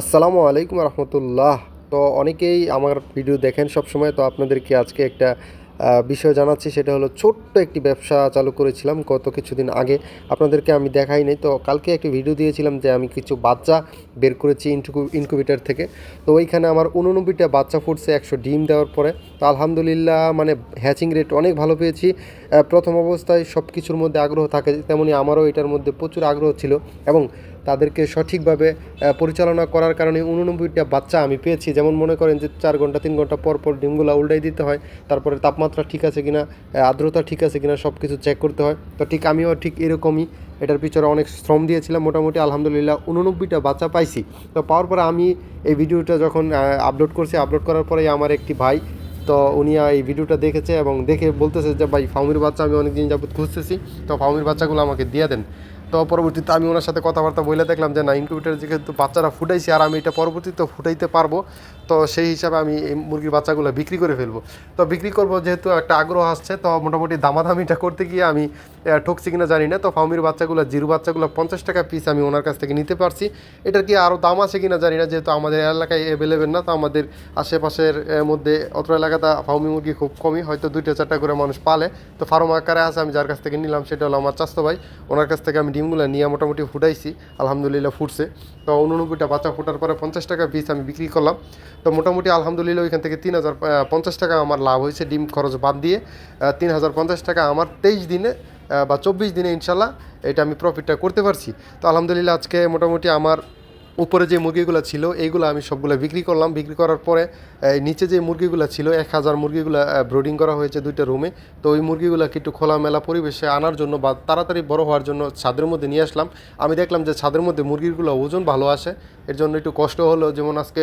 আসসালামু আলাইকুম রহমতুল্লাহ। তো অনেকেই আমার ভিডিও দেখেন সব সময় তো আপনাদেরকে আজকে একটা বিষয় জানাচ্ছি, সেটা হলো ছোট্ট একটি ব্যবসা চালু করেছিলাম গত কিছুদিন আগে। আপনাদেরকে আমি দেখাই নাই, তো কালকে একটি ভিডিও দিয়েছিলাম যে আমি কিছু বাচ্চা বের করেছি ইনকিউবেটার থেকে। তো ওইখানে আমার উননব্বইটা বাচ্চা ফুটছে, একশো ডিম দেওয়ার পরে। তো আলহামদুলিল্লাহ মানে হ্যাচিং রেট অনেক ভালো পেয়েছি। প্রথম অবস্থায় সব কিছুর মধ্যে আগ্রহ থাকে, তেমনি আমারও এটার মধ্যে প্রচুর আগ্রহ ছিল। এবং তাদেরকে সঠিকভাবে পরিচালনা করার কারণে উননব্বইটা বাচ্চা আমি পেয়েছি। যেমন মনে করেন যে চার ঘণ্টা, তিন ঘণ্টা পর পর ডিমগুলো উল্টাই দিতে হয়, তারপরে তাপমাত্রা ঠিক আছে কিনা আর্দ্রতা ঠিক আছে কিনা সব কিছু চেক করতে হয়। তো ঠিক আমিও ঠিক এরকমই, এটার পিছনে অনেক শ্রম দিয়েছিলাম। মোটামুটি আলহামদুলিল্লাহ উননব্বইটা বাচ্চা পাইছি। তো পাওয়ার পরে আমি এই ভিডিওটা যখন আপলোড করছি আপলোড করার পরেই আমার একটি ভাই, তো উনি এই ভিডিওটা দেখেছে এবং দেখে বলতেছে যে, ভাই, ফাউমির বাচ্চা আমি অনেক দিন যাবত খুঁজতেছি, তো ফাউমির বাচ্চাগুলো আমাকে দিয়ে দেন। তো পরবর্তীতে আমি ওনার সাথে কথাবার্তা বলে দেখলাম যে না ইনকিউবেটার যেহেতু বাচ্চারা ফুটাইছি আর আমি এটা পরবর্তীতে ফুটাইতে পারব, তো সেই হিসাবে আমি এই মুরগির বাচ্চাগুলো বিক্রি করে ফেলব। তো বিক্রি করব যেহেতু একটা আগ্রহ আসছে, তো মোটামুটি দামাদামিটা করতে গিয়ে আমি ঠকছি কিনা জানি না, তো ফাউমির বাচ্চাগুলো, জিরো বাচ্চাগুলো পঞ্চাশ টাকা পিস আমি ওনার কাছ থেকে নিতে পারছি। এটার কি আরও দাম আছে কিনা জানি না, যেহেতু আমাদের এলাকায় অ্যাভেলেবেল না, তো আমাদের আশেপাশের মধ্যে অত এলাকাতে ফাউমি মুরগি খুব কমই, হয়তো দুইটা চারটা করে মানুষ পালে। তো ফার্ম আকারে আছে, আমি যার কাছ থেকে নিলাম, সেটা হলো আমার চাস্তো ভাই। ওনার কাছ থেকে আমি ডিমগুলো নিয়ে মোটামুটি ফুটাইছি, আলহামদুলিল্লাহ ফুটছে। তো উননব্বইটা বাচ্চা ফুটার পরে পঞ্চাশ টাকা পিস আমি বিক্রি করলাম। তো মোটামুটি আলহামদুলিল্লাহ ওইখান থেকে তিন হাজার পঞ্চাশ টাকা আমার লাভ হয়েছে ডিম খরচ বাদ দিয়ে। তিন হাজার পঞ্চাশ টাকা আমার তেইশ দিনে বা চব্বিশ দিনে ইনশাল্লাহ এটা আমি প্রফিটটা করতে পারছি। তো আলহামদুলিল্লাহ আজকে মোটামুটি আমার উপরে যে মুরগিগুলো ছিল, এইগুলো আমি সবগুলো বিক্রি করলাম। বিক্রি করার পরে নিচে যে মুরগিগুলো ছিল, এক হাজার মুরগিগুলো ব্রোডিং করা হয়েছে দুইটা রুমে তো ওই মুরগিগুলোকে একটু খোলামেলা পরিবেশে আনার জন্য বা তাড়াতাড়ি বড় হওয়ার জন্য ছাদের মধ্যে নিয়ে আসলাম। আমি দেখলাম যে ছাদের মধ্যে মুরগিগুলো ওজন ভালো আসে, এর জন্য একটু কষ্ট হলো। যেমন আজকে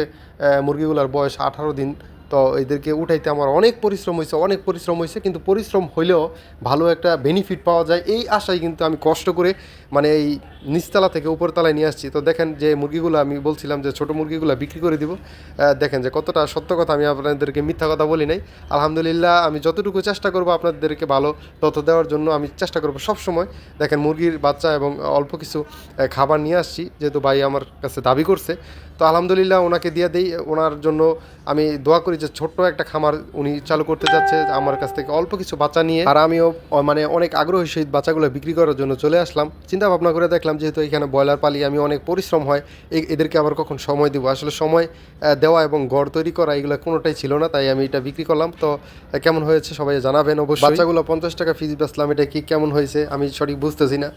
মুরগিগুলোর বয়স আঠারো দিন, তো এদেরকে উঠাইতে আমার অনেক পরিশ্রম হয়েছে অনেক পরিশ্রম হয়েছে কিন্তু পরিশ্রম হইলেও ভালো একটা বেনিফিট পাওয়া যায়। এই আশায় কিন্তু আমি কষ্ট করে মানে এই নিচতলা থেকে উপরতলায় নিয়ে আসছি। তো দেখেন যে মুরগিগুলো, আমি বলছিলাম যে ছোটো মুরগিগুলো বিক্রি করে দিব। দেখেন যে কতটা সত্য কথা, আমি আপনাদেরকে মিথ্যা কথা বলি নাই। আলহামদুলিল্লাহ, আমি যতটুকু চেষ্টা করব আপনাদেরকে ভালো তথ্য দেওয়ার জন্য, আমি চেষ্টা করব সবসময়। দেখেন মুরগির বাচ্চা এবং অল্প কিছু খাবার নিয়ে আসছি, যেহেতু ভাই আমার কাছে দাবি করছে। তো আলহামদুলিল্লাহ, ওনাকে দিয়ে দিই। ওনার জন্য আমি দোয়া করি যে ছোট্ট একটা খামার উনি চালু করতে যাচ্ছে, আমার কাছ থেকে অল্প কিছু বাচ্চা নিয়ে। আর আমিও মানে অনেক আগ্রহী সহিত বাচ্চাগুলো বিক্রি করার জন্য চলে আসলাম। চিন্তা ভাবনা করে দেখলাম যেহেতু এখানে ব্রয়লার পালি আমি অনেক পরিশ্রম হয় এদেরকে আবার কখন সময় দেবো? আসলে সময় দেওয়া এবং ঘর তৈরি করা এগুলো কোনোটাই ছিল না, তাই আমি এটা বিক্রি করলাম। তো কেমন হয়েছে সবাই জানাবেন অবশ্যই। বাচ্চাগুলো পঞ্চাশ টাকা ফিস বেচলাম, এটা কি কেমন হয়েছে আমি সঠিক বুঝতেছি না।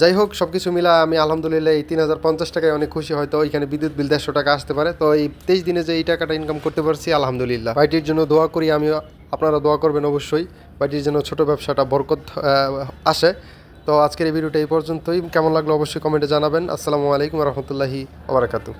যাই হোক সব কিছু মিলা আমি আলহামদুলিল্লাহ এই তিন হাজার পঞ্চাশ টাকায় অনেক খুশি, হয়তো এখানে বিদ্যুৎ বিল দেড়শো টাকা আসতে পারে। তো এই তেইশ দিনে যে এই টাকাটা ইনকাম করতে পারছি, আলহামদুলিল্লাহ। ভাইটির জন্য দোয়া করি আমি আপনারা দোয়া করবেন অবশ্যই। ভাইটির জন্য ছোট ব্যবসাটা বরকত আসে। তো আজকের এই ভিডিওটা এই পর্যন্তই। কেমন লাগল অবশ্যই কমেন্টে জানাবেন। আসসালামু আলাইকুম রহমতুল্লাহি ওবরাকাতু